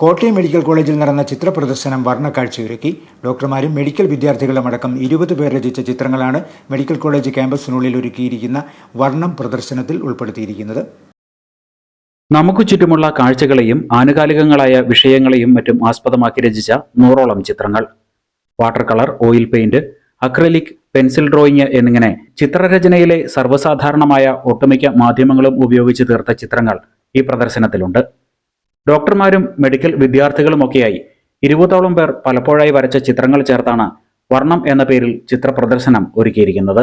Kottayam medical കോളേജിൽ നടന്ന ചിത്ര പ്രദർശനം വർണക്കാഴ്ചയൊരുക്കി. ഡോക്ടർമാരും മെഡിക്കൽ വിദ്യാർത്ഥികളും അടക്കം ഇരുപത് പേർ രചിച്ച ചിത്രങ്ങളാണ് മെഡിക്കൽ കോളേജ് ക്യാമ്പസിനുള്ളിൽ ഒരുക്കിയിരിക്കുന്ന വർണം പ്രദർശനത്തിൽ ഉൾപ്പെടുത്തിയിരിക്കുന്നത്. നമുക്ക് ചുറ്റുമുള്ള കാഴ്ചകളെയും ആനുകാലികങ്ങളായ വിഷയങ്ങളെയും മറ്റും ആസ്പദമാക്കി രചിച്ച നൂറോളം ചിത്രങ്ങൾ. Water colour oil paint acrylic pencil drawing എന്നിങ്ങനെ ചിത്രരചനയിലെ സർവസാധാരണമായ ഒട്ടുമിക്ക മാധ്യമങ്ങളും ഉപയോഗിച്ച് തീർത്ത ചിത്രങ്ങൾ ഈ പ്രദർശനത്തിലുണ്ട്. ഡോക്ടർമാരും മെഡിക്കൽ വിദ്യാർത്ഥികളുമൊക്കെയായി. ഇരുപതോളം പേർ പലപ്പോഴായി വരച്ച ചിത്രങ്ങൾ ചേർത്താണ് വർണം എന്ന പേരിൽ ചിത്ര പ്രദർശനം ഒരുക്കിയിരിക്കുന്നത്.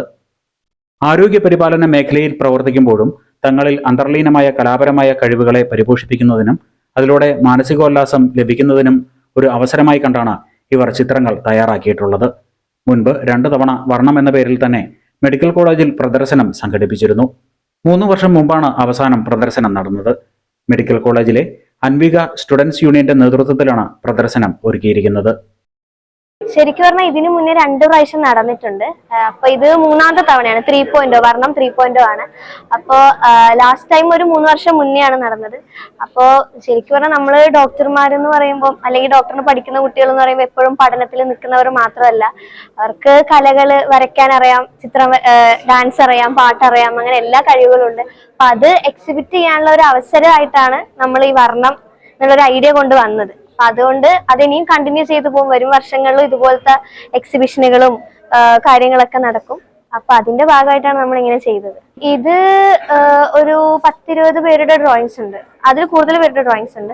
ആരോഗ്യ പരിപാലന മേഖലയിൽ പ്രവർത്തിക്കുമ്പോഴും തങ്ങളിൽ അന്തർലീനമായ കലാപരമായ കഴിവുകളെ പരിപോഷിപ്പിക്കുന്നതിനും അതിലൂടെ മാനസികോല്ലാസം ലഭിക്കുന്നതിനും ഒരു അവസരമായി കണ്ടാണ് ഇവർ ചിത്രങ്ങൾ തയ്യാറാക്കിയിട്ടുള്ളത്. മുൻപ് രണ്ടു തവണ വർണം എന്ന പേരിൽ തന്നെ മെഡിക്കൽ കോളേജിൽ പ്രദർശനം സംഘടിപ്പിച്ചിരുന്നു. മൂന്ന് വർഷം മുമ്പാണ് അവസാനം പ്രദർശനം നടന്നത്. മെഡിക്കൽ കോളേജിലെ അൻവിക സ്റ്റുഡൻസ് യൂണിയന്റെ നേതൃത്വത്തിലാണ് പ്രദർശനം ഒരുക്കിയിരിക്കുന്നത്. ശരിക്കും പറഞ്ഞാൽ ഇതിനു മുന്നേ രണ്ട് പ്രാവശ്യം നടന്നിട്ടുണ്ട്. അപ്പൊ ഇത് മൂന്നാമത്തെ തവണയാണ്. ത്രീ പോയിന്റോ വർണം ത്രീ പോയിന്റോ ആണ്. അപ്പോ ലാസ്റ്റ് ടൈം ഒരു മൂന്ന് വർഷം മുന്നെയാണ് നടന്നത്. അപ്പോ ശരിക്കും പറഞ്ഞാൽ നമ്മൾ ഡോക്ടർമാരെന്ന് പറയുമ്പോൾ അല്ലെങ്കിൽ ഡോക്ടറിന് പഠിക്കുന്ന കുട്ടികൾ എന്ന് പറയുമ്പോൾ എപ്പോഴും പഠനത്തിൽ നിൽക്കുന്നവർ മാത്രമല്ല. അവർക്ക് കലകൾ വരയ്ക്കാൻ അറിയാം ചിത്രം ഡാൻസ് അറിയാം പാട്ടറിയാം അങ്ങനെ എല്ലാ കഴിവുകളും ഉണ്ട്. അപ്പൊ അത് എക്സിബിറ്റ് ചെയ്യാനുള്ള ഒരു അവസരമായിട്ടാണ് നമ്മൾ ഈ വർണം എന്നുള്ളൊരു ഐഡിയ കൊണ്ട് വന്നത്. അപ്പൊ അതുകൊണ്ട് അതിനിയും കണ്ടിന്യൂ ചെയ്തു പോകും. വരും വർഷങ്ങളിലും ഇതുപോലത്തെ എക്സിബിഷനുകളും കാര്യങ്ങളൊക്കെ നടക്കും. അപ്പൊ അതിന്റെ ഭാഗമായിട്ടാണ് നമ്മൾ ഇങ്ങനെ ചെയ്തത്. ഇത് ഒരു പത്തിരുപത് പേരുടെ ഡ്രോയിങ്സ് ഉണ്ട്. അതിൽ കൂടുതൽ പേരുടെ ഡ്രോയിങ്സ് ഉണ്ട്.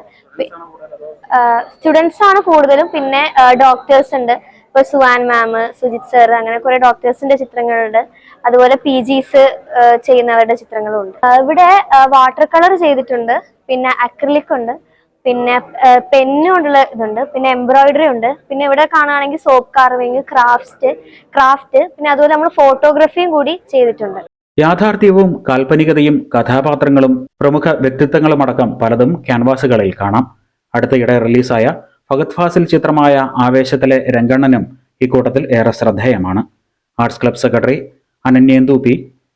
സ്റ്റുഡൻസ് ആണ് കൂടുതലും. പിന്നെ ഡോക്ടേഴ്സ് ഉണ്ട്. ഇപ്പൊ സുവാൻ മാം സുജിത് സർ അങ്ങനെ കുറെ ഡോക്ടേഴ്സിന്റെ ചിത്രങ്ങളുണ്ട്. അതുപോലെ പി ജിസ് ചെയ്യുന്നവരുടെ ചിത്രങ്ങളും ഉണ്ട് ഇവിടെ വാട്ടർ കളർ ചെയ്തിട്ടുണ്ട്. പിന്നെ അക്രിലിക് ഉണ്ട്. പിന്നെ പെന്നും കൊണ്ടുള്ള ഇതുണ്ട്. പിന്നെ എംബ്രോയിഡറി ഉണ്ട്. പിന്നെ ഇവിടെ കാണുകയാണെങ്കിൽ സോപ്പ് കാർവിങ് ക്രാഫ്റ്റ് ക്രാഫ്റ്റ് പിന്നെ അതുപോലെ നമ്മൾ ഫോട്ടോഗ്രാഫിയും കൂടി ചെയ്തിട്ടുണ്ട്. യാഥാർത്ഥ്യവും കാൽപ്പനികതയും കഥാപാത്രങ്ങളും പ്രമുഖ വ്യക്തിത്വങ്ങളും അടക്കം പലതും ക്യാൻവാസുകളിൽ കാണാം. അടുത്തയിടെ റിലീസായ ഫഗത് ഫാസിൽ ചിത്രമായ ആവേശത്തിലെ രംഗണ്ണനും ഇക്കൂട്ടത്തിൽ ഏറെ ശ്രദ്ധേയമാണ്. Arts club secretary Ananyendu P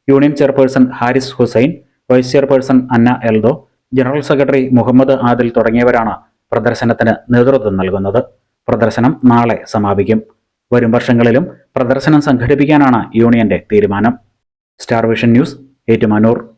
union chairperson Haris Hussain vice chairperson Anna Eldho general secretary Muhammad Adil തുടങ്ങിയവരാണ് പ്രദർശനത്തിന് നേതൃത്വം നൽകുന്നത്. പ്രദർശനം നാളെ സമാപിക്കും. വരും വർഷങ്ങളിലും പ്രദർശനം സംഘടിപ്പിക്കാനാണ് യൂണിയന്റെ തീരുമാനം. Star vision news Ettumanoor.